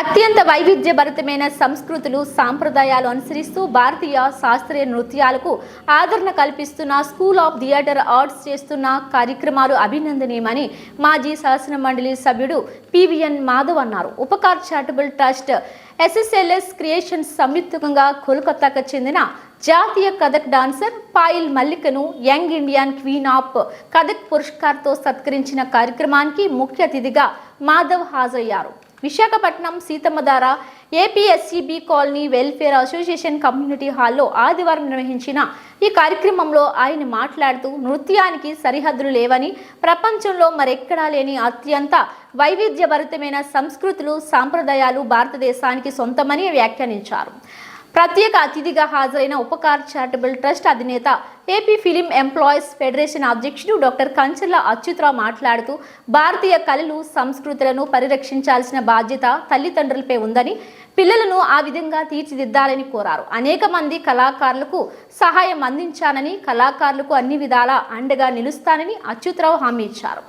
అత్యంత వైవిధ్యభరితమైన సంస్కృతులు సాంప్రదాయాలు అనుసరిస్తూ భారతీయ శాస్త్రీయ నృత్యాలకు ఆదరణ కల్పిస్తున్న స్కూల్ ఆఫ్ థియేటర్ ఆర్ట్స్ చేస్తున్న కార్యక్రమాలు అభినందనీయమని మాజీ శాసన మండలి సభ్యుడు పివిఎన్ మాధవ్ అన్నారు. Upkar charitable trust SSLS creations సంయుక్తంగా కోల్కతాకు చెందిన జాతీయ Kathak dancer Payal మల్లికను young Indian queen of Kathak పురస్కార్తో సత్కరించిన కార్యక్రమానికి ముఖ్య అతిథిగా మాధవ్ హాజరయ్యారు. Visakhapatnam Seethammadhara APSCB colony welfare association community హాల్లో ఆదివారం నిర్వహించిన ఈ కార్యక్రమంలో ఆయన మాట్లాడుతూ నృత్యానికి సరిహద్దులు లేవని ప్రపంచంలో మరెక్కడా లేని అత్యంత వైవిధ్యభరితమైన సంస్కృతులు సాంప్రదాయాలు భారతదేశానికి సొంతమని వ్యాఖ్యానించారు. ప్రత్యేక అతిథిగా హాజరైన ఉపకార్ చారిటబుల్ ట్రస్ట్ అధినేత ఏపీ ఫిలిం ఎంప్లాయీస్ ఫెడరేషన్ అధ్యక్షుడు డాక్టర్ కంచర్ల అచ్యుతరావు మాట్లాడుతూ భారతీయ కళలు సంస్కృతులను పరిరక్షించాల్సిన బాధ్యత తల్లిదండ్రులపై ఉందని పిల్లలను ఆ విధంగా తీర్చిదిద్దాలని కోరారు. అనేక మంది కళాకారులకు సహాయం అందించానని కళాకారులకు అన్ని విధాలా అండగా నిలుస్తానని అచ్యుతరావు హామీ ఇచ్చారు.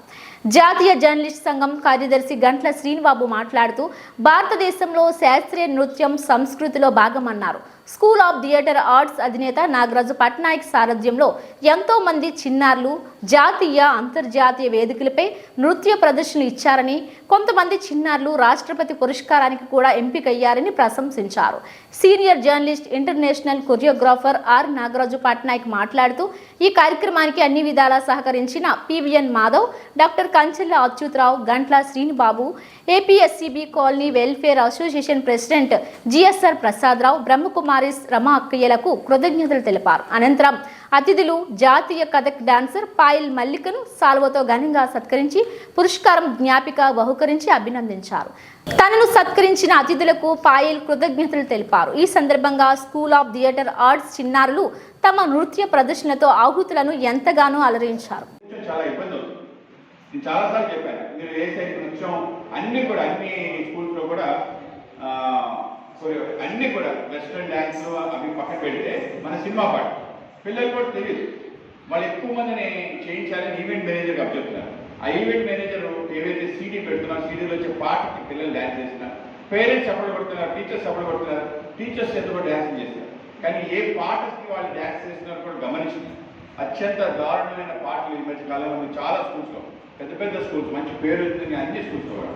జాతీయ జర్నలిస్ట్ సంఘం కార్యదర్శి గంట్ల శ్రీనిబాబు మాట్లాడుతూ భారతదేశంలో శాస్త్రీయ నృత్యం సంస్కృతిలో భాగమన్నారు. స్కూల్ ఆఫ్ థియేటర్ ఆర్ట్స్ అధినేత నాగరాజు పట్నాయక్ సారథ్యంలో ఎంతో మంది చిన్నారులు జాతీయ అంతర్జాతీయ వేదికలపై నృత్య ప్రదర్శనలు ఇచ్చారని కొంతమంది చిన్నారులు రాష్ట్రపతి పురస్కారానికి కూడా ఎంపికయ్యారని ప్రశంసించారు. Senior journalist international choreographer R Nagaraju Patnaik మాట్లాడుతూ ఈ కార్యక్రమానికి అన్ని విధాలా సహకరించిన PVN Madhav doctor Kanchella Achyutarao Gantla Srinibabu APSCB colony welfare association president GSR Prasadarao Brahma Kumar Brahma Kumaris Rama అక్కయ్యలకు కృతజ్ఞతలు తెలిపారు. అనంతరం అతిథులు జాతీయ కథక్ డాన్సర్ పాయల్ మల్లికను సాల్వతో ఘనంగా సత్కరించి పురస్కారం జ్ఞాపిక బహుకరించి అభినందించారు. తనను సత్కరించిన అతిథులకు పాయల్ కృతజ్ఞతలు తెలిపారు. ఈ సందర్భంగా స్కూల్ ఆఫ్ థియేటర్ ఆర్ట్స్ చిన్నారులు తమ నృత్య ప్రదర్శనతో ఆహుతులను ఎంతగానో అలరించారు. చాలాసార్లు చెప్పాను. మీరు ఏ నృత్యం అన్ని కూడా అన్ని స్కూల్స్లో కూడా కొరియో- అన్నీ కూడా వెస్ట్రన్ డ్యాన్స్ అవి పక్కన పెడితే మన సినిమా పాట. పిల్లలు కూడా తెలియదు వాళ్ళు ఎక్కువ మందిని చేయించాలని ఈవెంట్ మేనేజర్కి అప్పచెప్తున్నారు ఆ ఈవెంట్ మేనేజర్ ఏవైతే సీడీ పెడుతున్నారు సీడీలో వచ్చే పాటకి పిల్లలు డ్యాన్స్ చేస్తున్నారు. పేరెంట్స్ సపోర్ట్ పడుతున్నారు టీచర్స్ సపోర్ట్ పడుతున్నారు. టీచర్స్ ఎంత కూడా డ్యాన్స్ చేస్తున్నారు. కానీ ఏ పాటకి వాళ్ళు డ్యాన్స్ చేస్తున్నారు కూడా గమనించింది అత్యంత దారుణమైన పాటలు ఈ మధ్య కాలంలో చాలా స్కూల్స్లో పెద్ద పెద్ద స్కూల్స్ మంచి పేరు వచ్చింది అన్ని స్కూల్స్లో కూడా.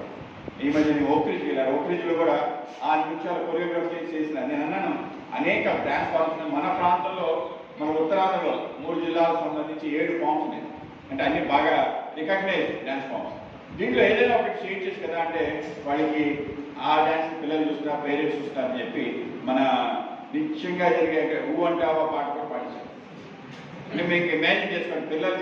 ఈ మధ్య నేను ఓక్రిజ్ వెళ్ళాను. ఓక్రిజ్లో కూడా ఆ నిమిషాలు కొరియోగ్రఫీ చేసిన నేను అన్నాను అనేక డ్యాన్స్ ఫామ్స్ మన ప్రాంతంలో మన ఉత్తరాంధ్రలో మూడు జిల్లాలకు సంబంధించి ఏడు ఫామ్స్ ఉన్నాయి. అంటే అన్ని బాగా రికగ్నైజ్ డ్యాన్స్ ఫామ్స్ దీంట్లో ఏదైనా ఒకటి షేర్ చేసి కదా అంటే వాళ్ళకి ఆ డ్యాన్స్ పిల్లలు చూస్తున్నారు పేరెంట్స్ చూస్తున్నారు అని చెప్పి మన నిత్యంగా జరిగే ఊ అంటావా పాట కూడా పాటించారు. అంటే మీకు ఇమాజిన్ చేసుకోండి పిల్లలు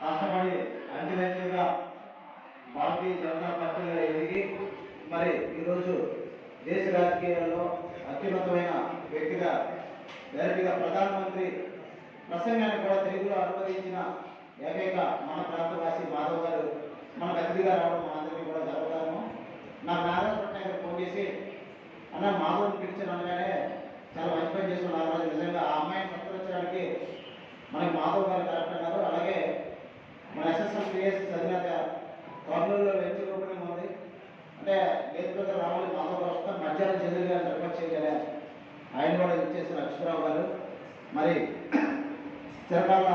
కష్టపడి అంచెలంచెలుగా భారతీయ జనతా పార్టీగా ఎదిగి మరి ఈరోజు దేశ రాజకీయాల్లో అత్యున్నతమైన వ్యక్తిగా డైరెక్ట్గా ప్రధానమంత్రి ప్రసంగాన్ని కూడా తెలుగులో అనువదించిన ఏకైక మన ప్రాంతవాసి మాధవ్ గారు మన అతిథిగా రావడం మనందరికీ కూడా గర్వకారణం. నా నారాయణ పట్నాయక్ ఫోన్ చేసి అన్న మాధవ్ పిలిచిన అనగానే చాలా మంచి పని చేస్తున్న నాగరాజు నిజంగా ఆ అమ్మాయిని సత్కరించడానికి మనకి మాధవ్ గారు కరెక్ట్ అన్నారు. అలాగే మన ఎస్ఎస్ఎల్ పిఎస్ చదివాక కర్నూలులో వెంచు రూపంగా ఉంది. అంటే లేదు రావాలి మాధవ్ గారు వస్తారు మధ్యాహ్నం చంద్రులు గారు ఆయన కూడా ఇచ్చేసిన అక్షరావు గారు. మరి చిరకాల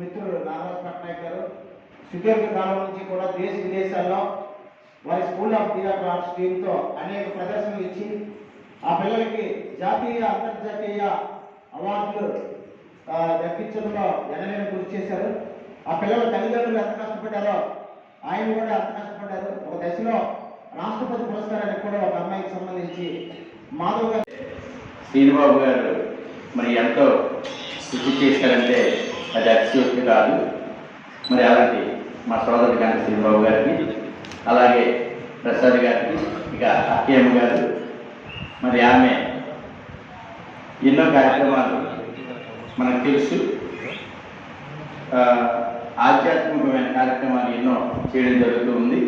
మిత్రుడు నాగరాజ్ పట్నాయక్ గారు సుదీర్ఘ కాలం నుంచి కూడా దేశ విదేశాల్లో వారి స్కూల్ ఆఫ్ థియేటర్ ఆర్ట్స్ టీంతో అనేక ప్రదర్శనలు ఇచ్చి ఆ పిల్లలకి జాతీయ అంతర్జాతీయ అవార్డులు దక్కించడంలో ఎనలేని కృషి చేశారు. ఆ పిల్లల తల్లిదండ్రులు ఎంత కష్టపడ్డారో ఆయన కూడా ఎంత కష్టపడ్డారు. ఒక దశలో రాష్ట్రపతి పురస్కారానికి కూడా ఒక అమ్మాయికి సంబంధించి మాధవ్ గారు శ్రీనిబాబు గారు మరి ఎంతో కృషి చేశారంటే అది అతిశయోక్తి కాదు. మరి అలాంటి మా సోదరుడు కానీ శ్రీబాబు గారికి అలాగే ప్రసాద్ గారికి ఇక అక్కయ్యమ్మ గారు మరి ఆమె ఎన్నో కార్యక్రమాలు మనకు తెలుసు. ఆధ్యాత్మికమైన కార్యక్రమాలు ఎన్నో చేయడం జరుగుతూ ఉంది.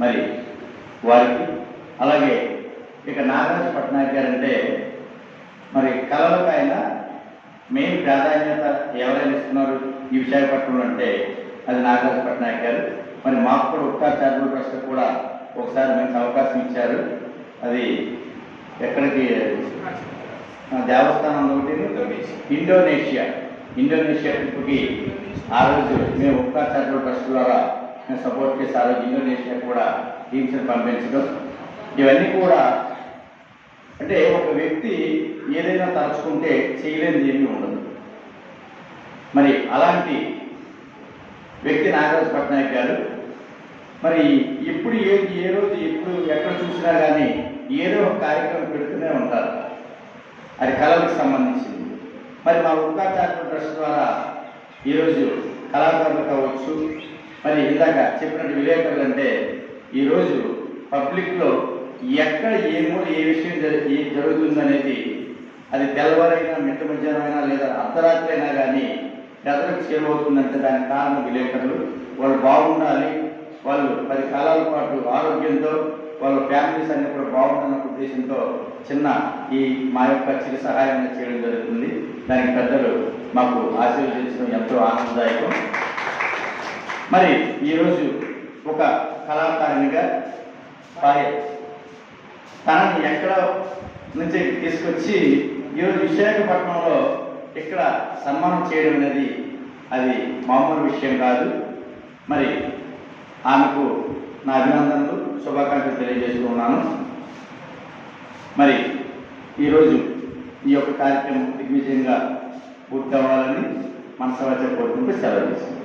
మరి వారికి అలాగే ఇక నాగరాజు పట్నాయక్ గారు అంటే మరి కళలకు మెయిన్ ప్రాధాన్యత ఎవరైనా ఇస్తున్నారు ఈ విశాఖపట్నంలో అంటే అది నాగరాజు పట్నాయక్ గారు. మరి మాకు కూడా ఉక్తా చారిటబుల్ ట్రస్ట్ కూడా ఒకసారి మంచి అవకాశం ఇచ్చారు. అది ఎక్కడికి? దేవస్థానం ఒకటి ఇండోనేషియా. ఇండోనేషియా ట్రిప్కి ఆ రోజు మేము ఉక్తా చారిటబుల్ ట్రస్ట్ ద్వారా మేము సపోర్ట్ చేసి ఆ రోజు ఇండోనేషియా కూడా టీమ్స్ని పంపించడం. ఇవన్నీ కూడా అంటే ఒక వ్యక్తి ఏదైనా తలుచుకుంటే చేయలేనిది ఏమీ ఉండదు. మరి అలాంటి వ్యక్తి నాగరాజు పట్నాయక్ గారు మరి ఎప్పుడు ఏ ఏ రోజు ఎప్పుడు ఎక్కడ చూసినా కానీ ఏదో ఒక కార్యక్రమం పెడుతూనే ఉంటారు. అది కళలకు సంబంధించింది. మరి మా ఉపాచార్య ట్రస్ట్ ద్వారా ఈరోజు కళాకారులు కావచ్చు మరి ఇందాక చెప్పినట్టు విలేకరులు అంటే ఈరోజు పబ్లిక్లో ఎక్కడ ఏ మూల ఏ విషయం జరిగి జరుగుతుందనేది అది తెల్లవారైనా మిట్ట మధ్యాహ్నమైనా లేదా అర్ధరాత్రి అయినా కానీ ప్రజలకు చేరువవుతుందంటే దానికి కారణం విలేకరులు. వాళ్ళు బాగుండాలి. వాళ్ళు పది కాలాల పాటు ఆరోగ్యంతో వాళ్ళ ఫ్యామిలీస్ అన్ని కూడా బాగుండాలన్న ఉద్దేశంతో చిన్న ఈ మా యొక్క చిరు సహాయం చేయడం జరుగుతుంది. దానికి పెద్దలు మాకు ఆశీర్వదించడం ఎంతో ఆనందదాయకం. మరి ఈరోజు ఒక కళాకారునిగా పాయ తనని ఎక్కడ నుంచి తీసుకొచ్చి ఈరోజు విశాఖపట్నంలో ఇక్కడ సన్మానం చేయడం అనేది అది మామూలు విషయం కాదు. మరి ఆమెకు నా అభినందనలు శుభాకాంక్షలు తెలియజేస్తున్నాను మరి ఈరోజు ఈ యొక్క కార్యక్రమం దిగ్విజయంగా పూర్తి అవ్వాలని మనసవాచ కోరుకుంటూ సెలవు